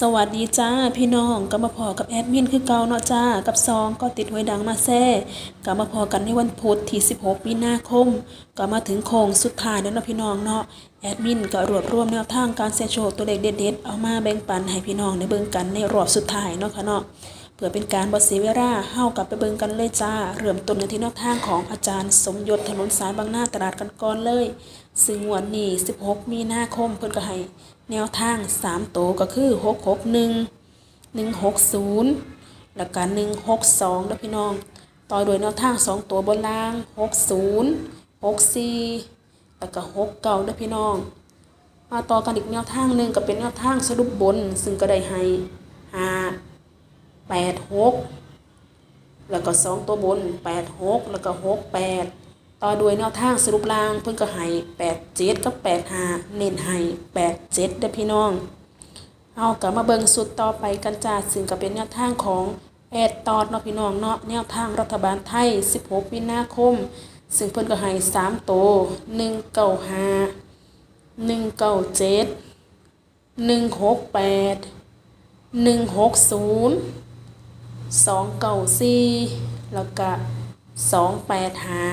สวัสดีจ้าพี่น้องกับมาพอกับแอดมินคือเก่าเนาะจ้ากับซองก็ติดหวยดังมาแซ่กับมาพอกันในวันพุธที่ 16 มีนาคม ก็มาถึงโค้งสุดท้ายแล้วเนาะพี่น้องเนาะแอดมินก็รวบรวมแนวทางการเซโชตัวเลขเด็ดๆเอามาแบ่งปันให้พี่น้องได้เบิ่งกันในรอบสุดท้ายเนาะค่ะเนาะ เพื่อเป็นการบ่เสีเวลาเฮากลับไปเบิงกันเลยจ้า เริ่มต้นกันที่แนวทางของอาจารย์ สมยศถนนสายบางนาตลาดกันก่อนเลย ซึ่งวันนี้ 16 มีนาคมเพิ่นก็ให้แนวทาง 3 โตวก็คือ 661 160 แล้วก็162แล้วพี่น้อง ต่อโดยแนวทาง 2 ตัวบนล่าง 60 64 แล้วก็69แล้วพี่น้อง มาต่อกันอีกแนวทางหนึ่งก็เป็นแนวทางสรุปบน ซึ่งก็ได้ให้5 8 6แล้วก็สองตัวบนแปดหกแล้วก็หกแปดต่อด้วยแนวทางสรุปล่างเพิ่นก็ให้แปดเจ็ดกับแปดห้าเน้นให้แปดเจ็ดเด้พี่น้องเอากลับมาเบิ่งสุดต่อไปกันจ้าซึ่งก็เป็นแนวทางของแอดตอดเนาะพี่น้องเนาะแนวทางรัฐบาลไทย 16มีนาคม ซึ่งเพิ่นก็ให้สามตัวหนึ่ง เก้าห้าหนึ่งเก้าสองเก้าสี่แล้วก็สองแปดหา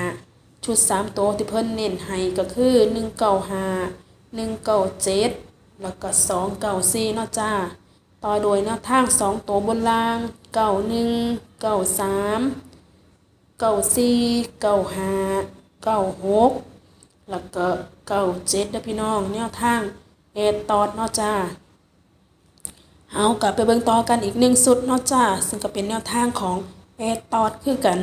ชุดสามตัวที่เพิ่นเน้นให้ก็คือหนึ่งเก้าห้าหนึ่งเก้าเจ็ดแล้วก็สองเก้าสี่เนาะจ้า ต่อโดยแนวทางสองตัวบนล่างเก้าหนึ่งเก้าสามเก้าสี่เก้าหาเก้าหกแล้วก็เก้าเจ็ดนะพี่น้องแนวทางเอดตอดเนาะจ้า เอากลับไปเบิ่งต่อกันอีกหนึ่งสุดเนาะจ้าซึ่งก็เป็นแนวทางของแอดตอดคือกัน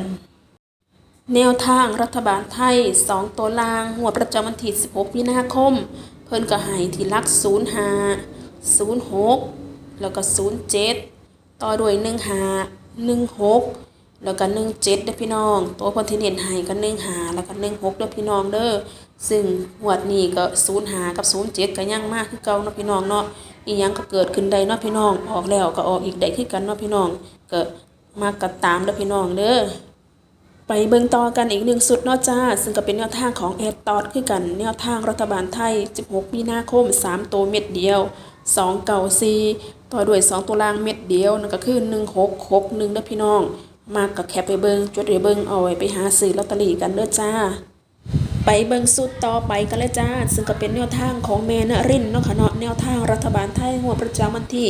แนวทางรัฐบาลไทย 2 ตัวลางหัวประจำวันที่16มีนาคม เพิ่นก็ให้ที่ลัก 05 06 แล้วก็ 07 ต่อด้วย 15 16 แล้วก็17เจ็ดเด้อพี่น้อง ตัวเพิ่นที่เน้นให้ก็15แล้วก็16เด้อพี่น้องเด้อซึ่งงวดนี้ก็05กับ07ก็ยังมากคือเก่าเนาะพี่น้องเนาะอีหยังก็เกิดขึ้นได้เนาะพี่น้องออกแล้วก็ออกอีกได้คือกันเนาะพี่น้องก็มากดตามเด้อพี่น้องเด้อไปเบิ่งต่อกันอีกหนึ่งสุดเนาะจ้า ซึ่งก็เป็นแนวทางของแอดตอดคือกัน แนวทางรัฐบาลไทย 16 มีนาคม 3 ตัวเม็ดเดียว 2 เก่า4ต่อด้วย 2 ตัวล่างเม็ดเดียวนั่นก็คือ 1661เด้อพี่น้อง มากกับแคปไปเบิงจดไปเบิงเอาไว้ไปหาซื้อลอตเตอรี่กันเด้อจ้า ไปเบิงสุดต่อไปกันเลยจ้า ซึ่งก็เป็นแนวทางของแม่นรินทร์เนาะค่ะเนาะแนวทางรัฐบาลไทยงวดประจำวันที่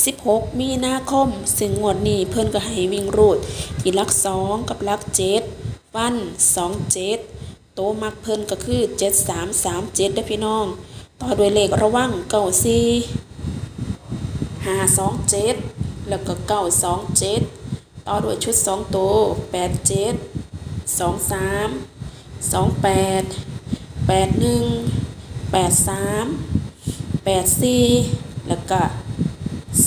16 มีนาคม ซึ่งงวดนี้เพิ่นก็ให้วิ่งรูด ที่ลัก 2 กับลัก 7 ฟัน 2 7 โตมักเพิ่นก็คือ 7 3 3 7เด้อพี่น้อง ต่อด้วยเลขระวังเก้าสี่ห้าสองเจ็ดแล้วก็เก้าสองเจ็ด ต่อด้วยชุดสองตัวแปดเจ็ดสองสามสองแปดแปดหนึ่งแปดสามแปดสี่แล้วก็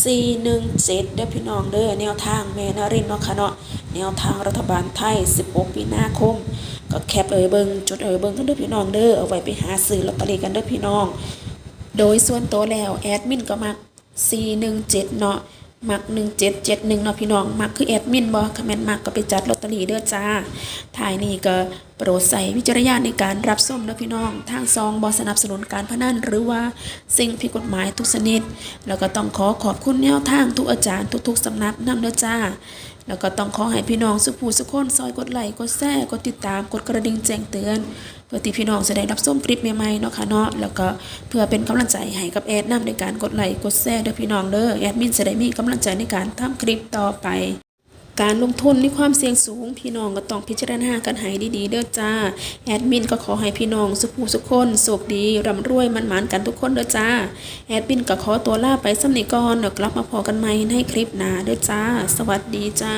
สี่หนึ่งเจ็ดเด้อพี่น้องเด้อแนวทางแม่นารินเนาะค่ะเนาะแนวทางรัฐบาลไทย 16มีนาคม ก็แคปเอ่ยเบิงจดเอ่ยเบิงกันเด้อพี่น้องเด้อเอาไว้ไปหาซื้อลอตเตอรี่กันเด้อพี่น้อง โดยส่วนตัวแล้วแอดมินก็มัก417 เนาะ มักหนึ่งเจ็ดเจ็ดหนึ่งเราะพี่น้อง มักคือแอดมินบอคอมเมนต์มักก็ไปจัดลอตเตอรี่เด้อจ้าถ่ายนี่ก็ โปรดใส่วิจารณญาณในการรับส้มเด้อพี่น้อง ทางซองบ่สนับสนุนการพนันหรือว่าสิ่งผิดกฎหมายทุกชนิด แล้วก็ต้องขอขอบคุณแนวทางทุกอาจารย์ทุกๆสำนักนำเด้อจ้า แล้วก็ต้องขอให้พี่น้องสุภูสุขคนซอยกดไลค์กดแชร์กดติดตามกดกระดิ่งแจ้งเตือน เพื่อที่พี่น้องจะได้รับส้มคลิปใหม่ๆเนาะค่ะเนาะแล้วก็เพื่อเป็นกำลังใจให้กับแอดนำในการกดไลค์กดแชร์เด้อพี่น้องเด้อแอดมินจะได้มีกำลังใจในการทำคลิปต่อไป การลงทุนมีความเสี่ยงสูง พี่น้องก็ต้องพิจารณากันให้ดีๆ เด้อจ้า แอดมินก็ขอให้พี่น้องสุขูสุขคนสุขดีร่ำรวยมันหมานกันทุกคนเด้อจ้า แอดมินก็ขอตัวลาไปสำนีก่อนเดี๋ยวกลับมาพอกันใหม่ในคลิปหน้าเด้อจ้า สวัสดีจ้า